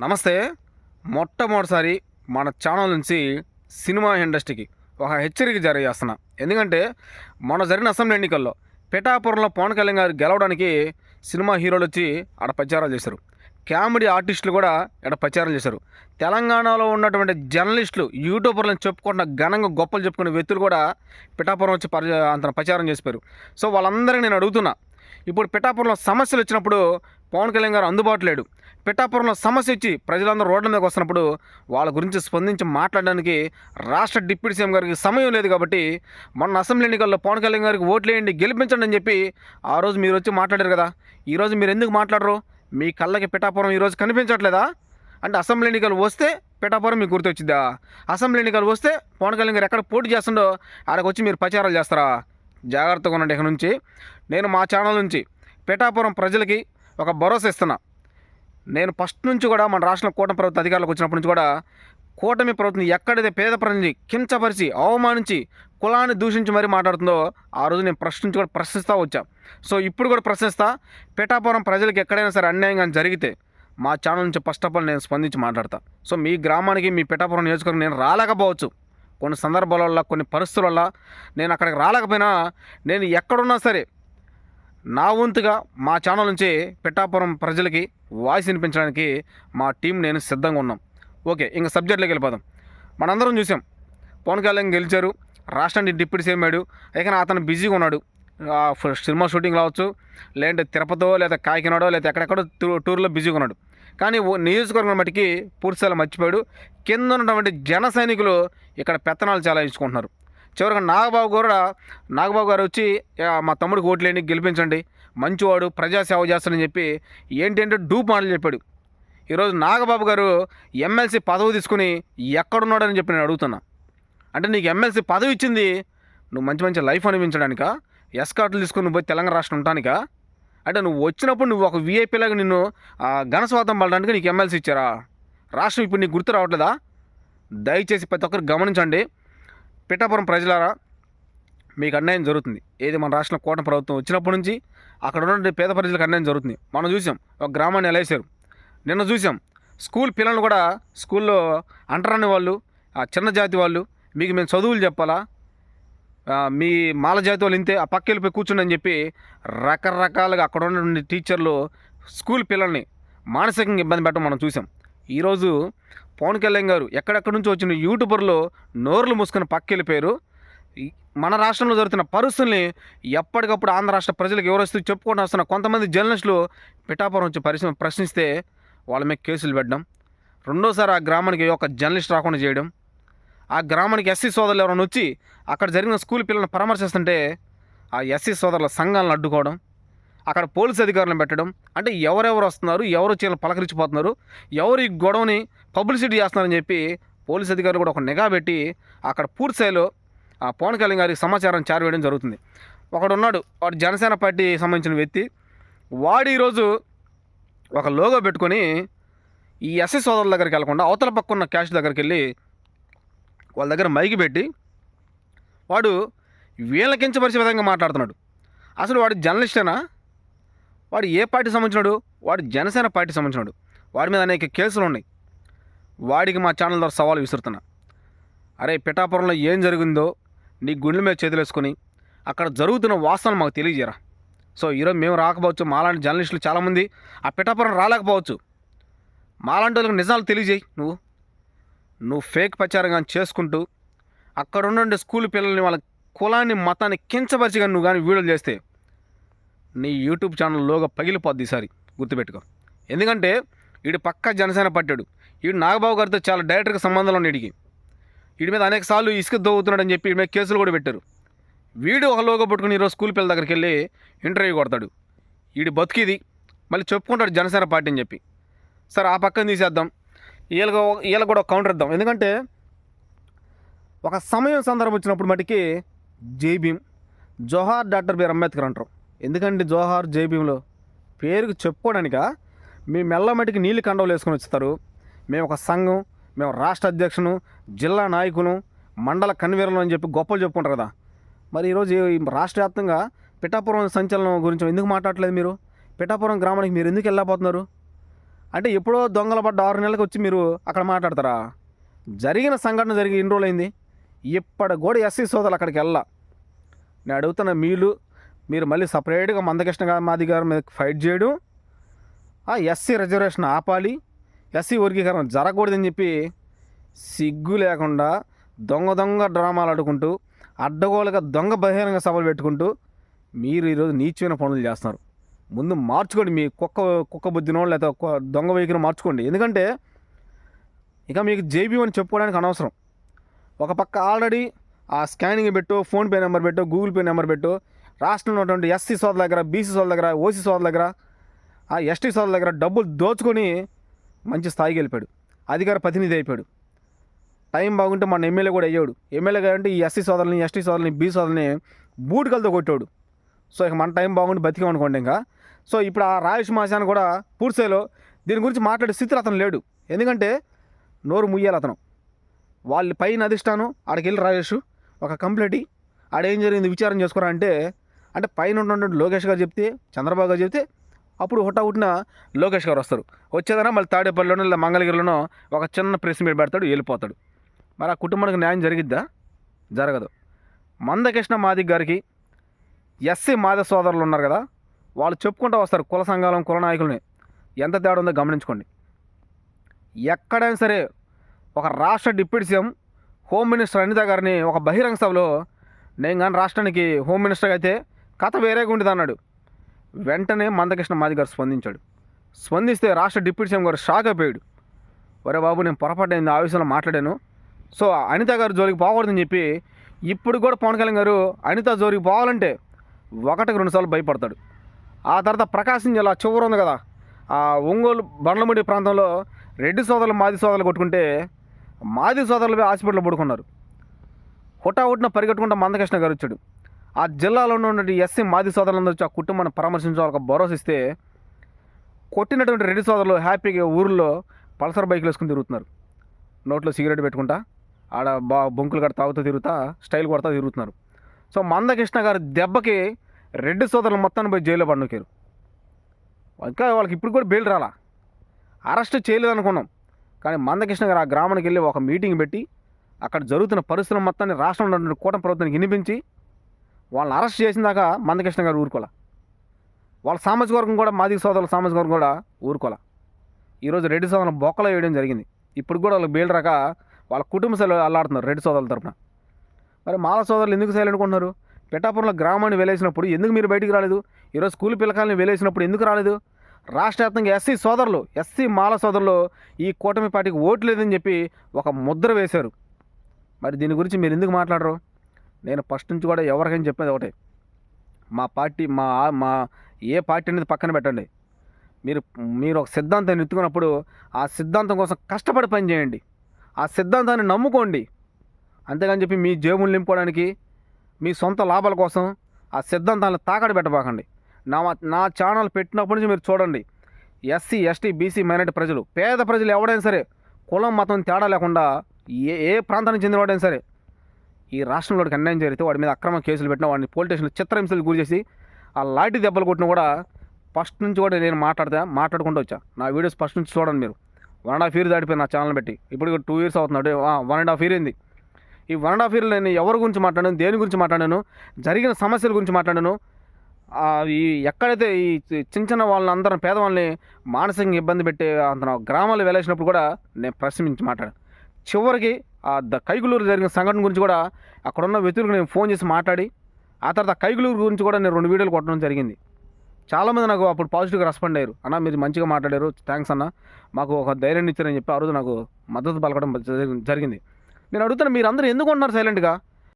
నమస్తే. మొట్టమొదటిసారి మన ఛానల్ నుంచి సినిమా ఇండస్ట్రీకి ఒక హెచ్చరిక జారీ చేస్తున్నా. ఎందుకంటే మొన్న జరిగిన అసెంబ్లీ ఎన్నికల్లో పిఠాపురంలో పవన్ కళ్యాణ్ గారు గెలవడానికి సినిమా హీరోలు వచ్చి ఆడ ప్రచారాలు చేశారు. కామెడీ ఆర్టిస్టులు కూడా ఇక్కడ ప్రచారం చేశారు. తెలంగాణలో ఉన్నటువంటి జర్నలిస్టులు యూట్యూబర్లను చెప్పుకుంటున్న ఘనంగా గొప్పలు చెప్పుకునే వ్యక్తులు కూడా పిఠాపురం వచ్చి పరి అంత ప్రచారం చేసిపోయారు. సో వాళ్ళందరికీ నేను అడుగుతున్నా. ఇప్పుడు పిఠాపురంలో సమస్యలు వచ్చినప్పుడు పవన్ కళ్యాణ్ గారు అందుబాటు లేడు. పిఠాపురంలో సమస్య ఇచ్చి ప్రజలందరూ రోడ్ల మీదకి వస్తున్నప్పుడు వాళ్ళ గురించి స్పందించి మాట్లాడడానికి రాష్ట్ర డిప్యూటీ సీఎం గారికి సమయం లేదు కాబట్టి మొన్న అసెంబ్లీ ఎన్నికల్లో పవన్ కళ్యాణ్ గారికి ఓట్లేయండి గెలిపించండి అని చెప్పి ఆ రోజు మీరు వచ్చి మాట్లాడారు కదా. ఈరోజు మీరు ఎందుకు మాట్లాడరు? మీ కళ్ళకి పిఠాపురం ఈరోజు కనిపించట్లేదా? అంటే అసెంబ్లీ ఎన్నికలు వస్తే పిఠాపురం మీకు గుర్తొచ్చిందా అసెంబ్లీ ఎన్నికలు వస్తే పవన్ కళ్యాణ్ గారు ఎక్కడ పోటీ చేస్తుండో ఆడకు వచ్చి మీరు ప్రచారాలు చేస్తారా? జాగ్రత్తగా ఉండండి ఇక్కడ నుంచి. నేను మా ఛానల్ నుంచి పిఠాపురం ప్రజలకి ఒక భరోసా ఇస్తున్నా. నేను ఫస్ట్ నుంచి కూడా మన రాష్ట్రంలో కూటమి ప్రభుత్వం అధికారులకు వచ్చినప్పటి నుంచి కూడా కూటమి ప్రభుత్వం ఎక్కడైతే పేద ప్రజల్ని కించపరిచి అవమానించి కులాన్ని దూషించి మరీ మాట్లాడుతుందో ఆ రోజు నేను ప్రశ్నించి కూడా ప్రశ్నిస్తూ వచ్చా. సో ఇప్పుడు కూడా ప్రశ్నిస్తా. పిఠాపురం ప్రజలకు ఎక్కడైనా సరే అన్యాయంగా జరిగితే మా ఛానల్ నుంచి ఫస్ట్ ఆఫ్ ఆల్ నేను స్పందించి మాట్లాడతా. సో మీ గ్రామానికి మీ పిఠాపురం నియోజకవర్గం నేను రాలేకపోవచ్చు. కొన్ని సందర్భాల వల్ల కొన్ని పరిస్థితుల వల్ల నేను అక్కడికి రాలేకపోయినా నేను ఎక్కడున్నా సరే నా వంతుగా మా ఛానల్ నుంచి పిఠాపురం ప్రజలకి వాయిస్ వినిపించడానికి మా టీం నేను సిద్ధంగా ఉన్నాం. ఓకే ఇంకా సబ్జెక్ట్లోకి వెళ్ళిపోదాం. మనందరం చూసాం. పవన్ కళ్యాణ్ గెలిచారు. రాష్ట్రానికి డిప్యూటీ సీఎం అయ్యాడు. అయితే అతను బిజీగా ఉన్నాడు. సినిమా షూటింగ్ రావచ్చు లేదంటే తిరుపతో లేదా కాకినాడో లేదా ఎక్కడెక్కడో టూర్లో బిజీగా ఉన్నాడు. కానీ ఓ నియోజకవర్గం మట్టికి పూర్తిస్థాయిలో మర్చిపోయాడు. కింద ఉన్నటువంటి జన సైనికులు ఇక్కడ పెత్తనాలు చాలా ఇచ్చుకుంటున్నారు చివరిగా నాగబాబు కూడా నాగబాబు గారు వచ్చి మా తమ్ముడికి ఓట్లేని గెలిపించండి. మంచివాడు ప్రజాసేవ చేస్తాడని చెప్పి ఏంటంటే డూప్ మాటలు చెప్పాడు. ఈరోజు నాగబాబు గారు ఎమ్మెల్సీ పదవి తీసుకుని ఎక్కడున్నాడని చెప్పి నేను అడుగుతున్నా. అంటే నీకు ఎమ్మెల్సీ పదవి ఇచ్చింది నువ్వు మంచి మంచి లైఫ్ అనిపించడానికా? ఎస్కాట్లు తీసుకుని నువ్వు పోయి తెలంగాణ రాష్ట్రం ఉంటానిక? అంటే నువ్వు వచ్చినప్పుడు నువ్వు ఒక వీఐపీలాగా నిన్ను ఆ, ఘనస్వాతం పడడానికి నీకు ఎమ్మెల్సీ ఇచ్చారా? రాష్ట్రం ఇప్పుడు నీకు గుర్తు రావట్లేదా? దయచేసి ప్రతి ఒక్కరు గమనించండి. పిఠాపురం ప్రజలారా మీకు అన్యాయం జరుగుతుంది. ఏది మన రాష్ట్రంలో కోట ప్రభుత్వం వచ్చినప్పటి నుంచి అక్కడ ఉన్న పేద ప్రజలకు అన్యాయం జరుగుతుంది. మనం చూసాం ఒక గ్రామాన్ని ఎలా వేశారు? నిన్న చూసాం స్కూల్ పిల్లలు కూడా స్కూల్లో అంటరాని వాళ్ళు ఆ చిన్న జాతి వాళ్ళు మీకు మేము చదువులు చెప్పాలా? మీ మాల జాతి వాళ్ళు ఇంతే ఆ పక్క వెళ్ళిపోయి కూర్చుండి అని చెప్పి రకరకాలుగా అక్కడ ఉన్న టీచర్లు స్కూల్ పిల్లల్ని మానసికంగా ఇబ్బంది పెట్టడం మనం చూసాం. ఈరోజు పవన్ కళ్యాణ్ గారు ఎక్కడెక్కడి నుంచి వచ్చిన యూట్యూబర్లు నోర్లు మూసుకుని పక్కెళ్ళిపోయారు. మన రాష్ట్రంలో జరుగుతున్న పరిస్థితుల్ని ఎప్పటికప్పుడు ఆంధ్ర రాష్ట్ర ప్రజలకు వివరిస్తూ చెప్పుకుంటూ వస్తున్న కొంతమంది జర్నలిస్టులు పిఠాపురం వచ్చి పరిశ్రమ ప్రశ్నిస్తే వాళ్ళ మీద కేసులు పెట్టడం. రెండోసారి ఆ గ్రామానికి ఒక జర్నలిస్ట్ రాకుండా చేయడం. ఆ గ్రామానికి ఎస్సీ సోదరులు ఎవరైనా వచ్చి అక్కడ జరిగిన స్కూల్ పిల్లల్ని పరామర్శిస్తుంటే ఆ ఎస్సీ సోదరుల సంఘాలను అడ్డుకోవడం. అక్కడ పోలీస్ అధికారులను పెట్టడం. అంటే ఎవరెవరు వస్తున్నారు ఎవరు వచ్చి పలకరించిపోతున్నారు ఎవరు ఈ గొడవని పబ్లిసిటీ చేస్తున్నారని చెప్పి పోలీస్ అధికారులు కూడా ఒక నిఘా పెట్టి అక్కడ పూర్తిస్థాయిలో ఆ పవన్ కళ్యాణ్ గారికి సమాచారం చేరవేయడం జరుగుతుంది. ఒకడు ఉన్నాడు వాడు జనసేన పార్టీ సంబంధించిన వ్యక్తి. వాడు ఈరోజు ఒక లోగో పెట్టుకొని ఈ ఎస్ఎస్ సోదరుల దగ్గరికి వెళ్ళకుండా అవతల పక్క ఉన్న క్యాష్ దగ్గరికి వెళ్ళి వాళ్ళ దగ్గర మైకి పెట్టి వాడు వీళ్ళ కించపరిచే విధంగా మాట్లాడుతున్నాడు. అసలు వాడు జర్నలిస్టేనా? వాడు ఏ పార్టీ సంబంధించినాడు? వాడు జనసేన పార్టీ సంబంధించినాడు. వాడి మీద అనేక కేసులు ఉన్నాయి. వాడికి మా ఛానల్ ద్వారా సవాల్ విసురుతున్నా. అరే పిఠాపురంలో ఏం జరిగిందో నీ గుండెల మీద చేతులేసుకొని అక్కడ జరుగుతున్న వాస్తవం మాకు తెలియజేయరా. సో ఈరోజు మేము రాకపోవచ్చు. మాలాంటి జర్నలిస్టులు చాలామంది ఆ పిఠాపురం రాలేకపోవచ్చు. మాలాంటి వాళ్ళకి నిజాలు తెలియజేయి నువ్వు. నువ్వు ఫేక్ ప్రచారం కానీ చేసుకుంటూ అక్కడ ఉండే స్కూల్ పిల్లల్ని వాళ్ళ కులాన్ని మతాన్ని కించపరిచి కానీ నువ్వు కానీ వీడియోలు చేస్తే నీ యూట్యూబ్ ఛానల్లోగా పగిలిపోద్ది ఈసారి గుర్తుపెట్టుకో. ఎందుకంటే వీడు పక్క జనసేన పట్టాడు వీడు నాగబాబు గారితో చాలా డైరెక్ట్గా సంబంధాలు ఉన్న వీడికి వీడి మీద అనేక సార్లు ఇసుక దోగుతున్నాడని చెప్పి వీడి మీద కేసులు కూడా పెట్టారు. వీడు ఒక లోగో పట్టుకుని ఈరోజు స్కూల్ పిల్లల దగ్గరికి వెళ్ళి ఇంటర్వ్యూ కొడతాడు. వీడి బతికిది. మళ్ళీ చెప్పుకుంటాడు జనసేన పార్టీ అని చెప్పి. సరే ఆ పక్కన తీసేద్దాం. వీళ్ళకి వీళ్ళకి కూడా కౌంటర్ ఇద్దాం. ఎందుకంటే ఒక సమయం సందర్భం వచ్చినప్పుడు మటుకి జై భీమ్ జోహార్ డాక్టర్ బిఆర్ అంబేద్కర్ అంటారు. ఎందుకంటే జోహార్ జై పేరుకు చెప్పుకోవడానిక? మీ మెల్లమటికి నీళ్ళు కండవలు వేసుకొని వస్తారు మేము ఒక సంఘం మేము రాష్ట్ర అధ్యక్షును జిల్లా నాయకులు మండల కన్వీనర్లు అని చెప్పి గొప్పలు చెప్పుకుంటారు కదా. మరి ఈరోజు రాష్ట్ర వ్యాప్తంగా పిఠాపురం సంచలనం గురించి ఎందుకు మాట్లాడట్లేదు మీరు? పిఠాపురం గ్రామానికి మీరు ఎందుకు వెళ్ళబోతున్నారు? అంటే ఎప్పుడో దొంగల పడ్డ ఆరు నెలలకు వచ్చి మీరు అక్కడ మాట్లాడతారా? జరిగిన సంఘటన జరిగి ఇన్ని రోజులైంది? ఇప్పటి కూడా ఎస్సీ సోదరులు అక్కడికి వెళ్ళా నేను అడుగుతున్న మీలు మీరు మళ్ళీ సపరేట్గా మందకృష్ణ మాది గారి మీద ఫైట్ చేయడం. ఆ ఎస్సీ రిజర్వేషన్ ఆపాలి. ఎస్సీ వర్గీకరణ జరగకూడదని చెప్పి సిగ్గు లేకుండా దొంగ దొంగ డ్రామాలు ఆడుకుంటూ అడ్డగోలుగా దొంగ బహిరంగ సభలు పెట్టుకుంటూ మీరు ఈరోజు నీచమైన పనులు చేస్తున్నారు. ముందు మార్చుకోండి మీ కుక్క కుక్క బుద్ధినో లేకపోతే దొంగ వైఖరి మార్చుకోండి. ఎందుకంటే ఇక మీకు జేబీ అని చెప్పుకోవడానికి అనవసరం. ఒక పక్క ఆల్రెడీ ఆ స్కానింగ్ పెట్టు ఫోన్పే నెంబర్ పెట్టు గూగుల్ పే నెంబర్ పెట్టు రాష్ట్రంలో ఉన్నటువంటి ఎస్సీ సోదల దగ్గర బీసీ సోదల దగ్గర ఓసీ సోదల దగ్గర ఆ ఎస్టీ సోదరుల దగ్గర డబ్బులు దోచుకొని మంచి స్థాయికి వెళ్ళిపోయాడు. అధికార ప్రతినిధి అయిపోయాడు. టైం బాగుంటే మన ఎమ్మెల్యే కూడా అయ్యాడు. ఎమ్మెల్యే అంటే ఈ ఎస్సీ సోదరుని ఎస్టీ సోదరుని బీ సోదరుని బూటికలతో కొట్టాడు. సో ఇక మన టైం బాగుండి బతికామనుకోండి ఇంకా. సో ఇప్పుడు ఆ రాయుష్ మాసాన్ని కూడా పూర్తిలో దీని గురించి మాట్లాడే స్థితిలో అతను లేడు. ఎందుకంటే నోరు ముయ్యాలి అతను. వాళ్ళ పైన అధిష్టానం ఆడికి వెళ్ళి రాజేష్ ఒక కంప్లైంట్ ఆడేం జరిగింది విచారం చేసుకోరా అంటే అంటే పైన ఉన్నటువంటి లోకేష్ గారు చెప్తే చంద్రబాబు గారు చెప్తే అప్పుడు హుటాహుటిన లోకేష్ గారు వస్తారు. వచ్చేదన మళ్ళీ తాడేపల్లిలోనో లేదా మంగళగిరిలోనో ఒక చిన్న ప్రెస్ మీట్ పెడతాడు వెళ్ళిపోతాడు. మరి ఆ కుటుంబానికి న్యాయం జరిగిద్దా? జరగదు. మందకృష్ణ మాదిక్ గారికి ఎస్సీ మాద సోదరులు ఉన్నారు కదా వాళ్ళు చెప్పుకుంటూ వస్తారు కుల సంఘాలం కుల నాయకులని. ఎంత తేడా ఉందో గమనించుకోండి. ఎక్కడైనా సరే ఒక రాష్ట్ర deputy CM home minister Anitha గారిని ఒక బహిరంగ సభలో నేను కానీ రాష్ట్రానికి హోమ్ మినిస్టర్ అయితే కథ వేరేగా ఉండేది అన్నాడు. వెంటనే మందకృష్ణ మాది గారు స్పందించాడు. స్పందిస్తే రాష్ట్ర డిప్యూటీ సీఎం గారు షాక్ అయిపోయాడు. ఒరే బాబు నేను పొరపాటు ఆ విషయంలో మాట్లాడాను. సో అనిత గారు జోలికి పోకూడదని చెప్పి ఇప్పుడు కూడా పవన్ కళ్యాణ్ గారు అనిత జోలికి పోవాలంటే ఒకటికి రెండుసార్లు భయపడతాడు. ఆ తర్వాత ప్రకాశం జిల్లా చివరి ఉంది కదా ఆ ఒంగోలు బండ్లముడి ప్రాంతంలో రెడ్డి సోదరులు మాది సోదరులు కొట్టుకుంటే మాది సోదరులు హాస్పిటల్లో పడుకున్నారు. హుటాహుటిన పరిగెట్టుకుంటా మందకృష్ణ గారు వచ్చాడు. ఆ జిల్లాలో ఉన్నటువంటి ఎస్సీ మాది సోదరులందరూ వచ్చి ఆ కుటుంబాన్ని పరామర్శించాలి భరోసా ఇస్తే కొట్టినటువంటి రెడ్డి సోదరులు హ్యాపీగా ఊర్లో పల్సర్ బైక్లు వేసుకుని తిరుగుతున్నారు. నోట్లో సిగరెట్ పెట్టుకుంటా ఆడ బా బొంకులు కడ తాగుతూ తిరుగుతా స్టైల్ కొడతా తిరుగుతున్నారు. సో మందకృష్ణ గారి దెబ్బకి రెడ్డి సోదరులు మొత్తాన్ని పోయి జైల్లో పండుకారు ఇంకా వాళ్ళకి ఇప్పుడు కూడా బెయిల్ రాలా. అరెస్ట్ చేయలేదు అనుకున్నాం కానీ మందకృష్ణ గారు ఆ గ్రామానికి వెళ్ళి ఒక మీటింగ్ పెట్టి అక్కడ జరుగుతున్న పరిస్థితులు మొత్తాన్ని రాష్ట్రంలో కూటమి ప్రభుత్వానికి వినిపించి వాళ్ళని అరెస్ట్ చేసిన దాకా మందకృష్ణ గారు ఊరుకోలే. వాళ్ళ సామాజిక వర్గం కూడా మాదిక సోదరుల సామాజిక వర్గం కూడా ఊరుకోలే. ఈరోజు రెడ్డి సోదరులు బొక్కలో వేయడం జరిగింది. ఇప్పుడు కూడా వాళ్ళు బెయిల్ రాక వాళ్ళ కుటుంబ సభ్యులు అల్లాడుతున్నారు రెడ్డి సోదరుల తరపున. మరి మాల సోదరులు ఎందుకు సైలెంట్ పిఠాపురంలో గ్రామాన్ని వెలేసినప్పుడు ఎందుకు మీరు బయటికి రాలేదు? ఈరోజు స్కూల్ పిల్లకాయలని వెలేసినప్పుడు ఎందుకు రాలేదు? రాష్ట్ర వ్యాప్తంగా ఎస్సీ సోదరులు ఎస్సీ మాల సోదరులు ఈ కూటమి పార్టీకి ఓటు లేదని చెప్పి ఒక ముద్ర వేశారు. మరి దీని గురించి మీరు ఎందుకు మాట్లాడరు? నేను ఫస్ట్ నుంచి కూడా ఎవరికైనా చెప్పేది ఒకటే. మా పార్టీ మా మా ఏ పార్టీ అనేది పక్కన పెట్టండి. మీరు మీరు ఒక సిద్ధాంతాన్ని ఎత్తుకున్నప్పుడు ఆ సిద్ధాంతం కోసం కష్టపడి పని చేయండి. ఆ సిద్ధాంతాన్ని నమ్ముకోండి. అంతేగాని చెప్పి మీ జేబులు నింపుకోవడానికి మీ సొంత లాభాల కోసం ఆ సిద్ధాంతాలను తాకడి పెట్టబాకండి. నా నా ఛానల్ పెట్టినప్పటి నుంచి మీరు చూడండి. ఎస్సీ ఎస్టీ బీసీ మైనార్టీ ప్రజలు పేద ప్రజలు ఎవడైనా సరే కులం మతం తేడా లేకుండా ఏ ఏ ప్రాంతానికి చెందినవాడైనా సరే ఈ రాష్ట్రంలోకి అన్యాయం జరిగితే వాడి మీద అక్రమ కేసులు పెట్టిన వాడిని పోలీస్ స్టేషన్లో చిత్రహింసలు గురి చేసి ఆ లాఠీ దెబ్బలు కొట్టిన కూడా ఫస్ట్ నుంచి కూడా నేను మాట్లాడతా మాట్లాడుకుంటూ వచ్చా. నా వీడియోస్ ఫస్ట్ నుంచి చూడండి మీరు. వన్ అండ్ హాఫ్ ఇయర్ దాటిపోయి నా ఛానల్ పెట్టి. ఇప్పుడు టూ ఇయర్స్ అవుతున్నాడు. వన్ అండ్ హాఫ్ ఇయర్ అయింది. ఈ వన్ అండ్ హాఫ్ ఇయర్లో నేను ఎవరి గురించి మాట్లాడాను దేని గురించి మాట్లాడాను జరిగిన సమస్యల గురించి మాట్లాడాను ఈ ఎక్కడైతే ఈ చిన్న చిన్న అందరం పేదవాళ్ళని మానసికంగా ఇబ్బంది పెట్టే అంత గ్రామాలు వెళ్ళేసినప్పుడు కూడా నేను ప్రశ్నించి మాట్లాడాను. చివరికి కైగులూరు జరిగిన సంఘటన గురించి కూడా అక్కడున్న వ్యక్తులకు నేను ఫోన్ చేసి మాట్లాడి ఆ తర్వాత కైగులూరు గురించి కూడా నేను రెండు వీడియోలు కొట్టడం జరిగింది. చాలామంది నాకు అప్పుడు పాజిటివ్గా రెస్పాండ్ అయ్యారు. అన్న మీరు మంచిగా మాట్లాడారు. థ్యాంక్స్ అన్న. మాకు ఒక ధైర్యాన్ని ఇచ్చారని చెప్పి ఆ రోజు నాకు మద్దతు పలకడం జరిగింది. నేను అడుగుతున్నా మీరు అందరూ ఎందుకు ఉన్నారు సైలెంట్గా?